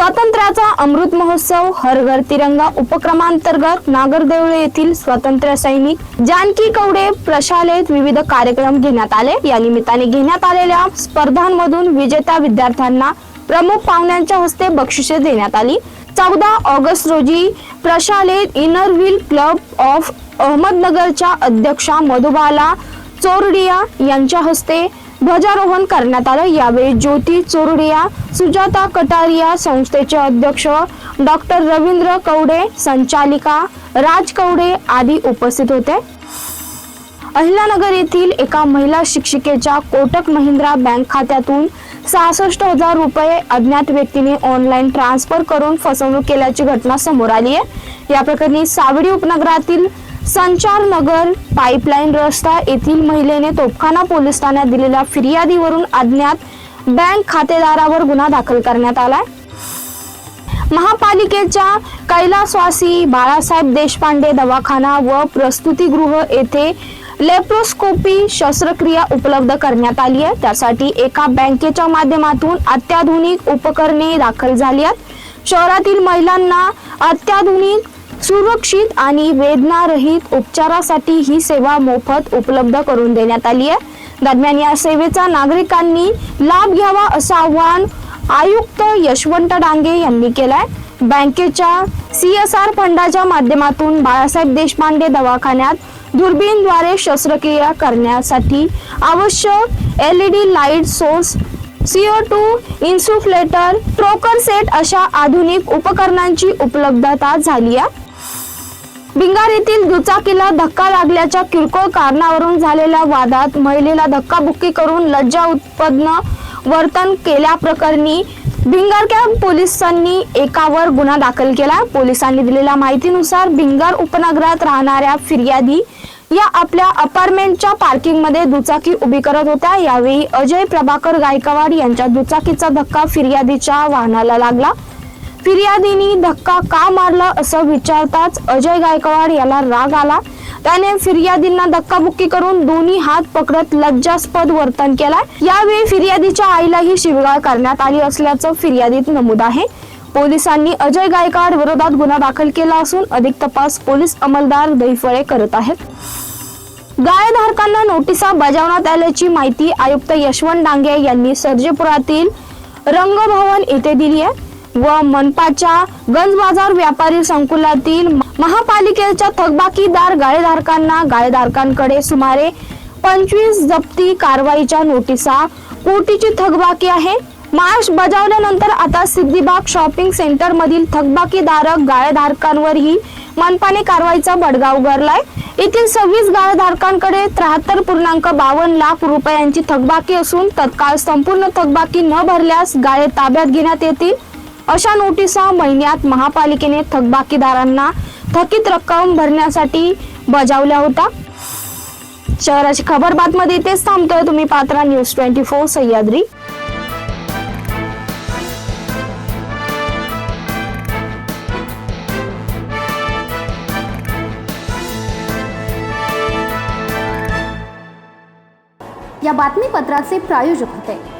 स्वातंत्र्याचा अमृत महोत्सव हर घर तिरंगा उपक्रमांतर्गत नागरदेवळे येथील स्वातंत्र्य सैनिक जानकी कवडे प्रशालेत विविध कार्यक्रम घेण्यात आले. या निमित्ताने घेण्यात आलेल्या स्पर्धांमधून विजेत्या विद्यार्थ्यांना प्रमुख पाहुण्यांच्या हस्ते बक्षिसे देण्यात आली. चौदा ऑगस्ट रोजी प्रशालेत इनर व्हील क्लब ऑफ अहमदनगरच्या अध्यक्षा मधुबाला चोरडिया यांच्या हस्ते ध्वजारोहण करण्यात आलं. यावेळी ज्योती चोरडिया सुजाता कटारिया संस्थेचे अध्यक्ष डॉक्टर रवींद्र कवडे संचालिका राज कवडे आदी उपस्थित होते. अहिलानगर येथील एका महिला शिक्षिकेच्या कोटक महिंद्रा बँक खात्यातून सहासष्ट हजार रुपये अज्ञात व्यक्तीने ऑनलाईन ट्रान्सफर करून फसवणूक केल्याची घटना समोर आली आहे. या प्रकरणी सावडी उपनगरातील संचार नगर पाईपलाईन रस्ता येथील महिलेने तोपखाना पोलीस ठाण्यात दिलेल्या फिर्यादीवरून अज्ञात बँक खातेदारावर गुन्हा दाखल करण्यात आलाय. महापालिकेच्या कैलासवासी बाळासाहेब देशपांडे दवाखाना व प्रस्तुतीगृह येथे लेप्रोस्कोपी शस्त्रक्रिया उपलब्ध करण्यात आली आहे. त्यासाठी एका बँकेच्या माध्यमातून अत्याधुनिक उपकरणे दाखल झाली आहेत. शहरातील महिलांना अत्याधुनिक सुरक्षित आणि वेदनारहित उपचारासाठी ही सेवा मोफत उपलब्ध करून देण्यात आली आहे. दरम्यान या सेवेचा नागरिकांनी लाभ घ्यावा असं आवाहन आयुक्त यशवंत डांगे यांनी केलाय. बँकेच्या सी एस आर फंडाच्या माध्यमातून बाळासाहेब देशपांडे दवाखान्यात दुर्बीणद्वारे शस्त्रक्रिया करण्यासाठी आवश्यक L E D light source CO two insufflator trocar set अशा आधुनिक उपकरणांची उपलब्धता झाली आहे. भिंगार येथील दुचाकीला धक्का लागल्याच्या किरकोळ कारणावरून झालेल्या वादात महिलेला धक्काबुक्की करून लज्जा उत्पन्न वर्तन केल्याप्रकरणी भिंगार कॅम्प पोलिसांनी एकावर गुन्हा दाखल केला. पोलिसांनी दिलेल्या माहितीनुसार भिंगार उपनगरात राहणाऱ्या फिर्यादी या आपल्या अपार्टमेंटच्या पार्किंगमध्ये दुचाकी उभी करत होत्या. यावेळी अजय प्रभाकर गायकवाड यांच्या दुचाकीचा धक्का फिर्यादीच्या वाहनाला लागला. फिर्यादीनी धक्का का मारला असं विचारताच अजय गायकवाड याला राग आला. त्याने फिर्यादींना धक्काबुक्की करून दोन्ही हात पकडत लज्जास्पद वर्तन केलाय यावेळी फिर्यादीच्या आईलाही शिवगाळ करण्यात आली असल्याचं फिर्यादीत नमूद आहे. पोलिसांनी अजय गायकवाड विरोधात गुन्हा दाखल केला असून अधिक तपास पोलीस अंमलदार दैफळे करत आहेत. गायधारकांना नोटिसा बजावण्यात आल्याची माहिती आयुक्त यशवंत डांगे यांनी सर्जेपुरातील रंगभवन येथे दिली आहे. व मनपाच्या गंज बाजार व्यापारी संकुलातील महापालिकेच्या थकबाकीदार गाळेधारकांना गाळेधारकांकडे सुमारे पंचवीस जप्ती कारवाईच्या नोटिसा. कोटीची थकबाकी आहे. मार्च बजावल्यानंतर आता सिद्धिबाग शॉपिंग सेंटर मधील थकबाकीधारक गाळेधारकांवरही मनपाने कारवाईचा बडगा उगारलाय. येथील सव्वीस गाळेधारकांकडे त्र्याहत्तर पूर्णांक बावन्न लाख रुपयांची थकबाकी असून तत्काळ संपूर्ण थकबाकी न भरल्यास गाळे ताब्यात घेण्यात येतील. अशा नोटिसा महिन्यात महापालिकेने थकबाकीदारांना थकीत रक्कम भरण्यासाठी बजावल्या होत्या. शहराची खबर बातमध्ये इथेच थांबतोय. तुम्ही पात्रा न्यूज ट्वेंटी फोर सह्याद्री. या बातमीपत्राचे प्रायोजक होते.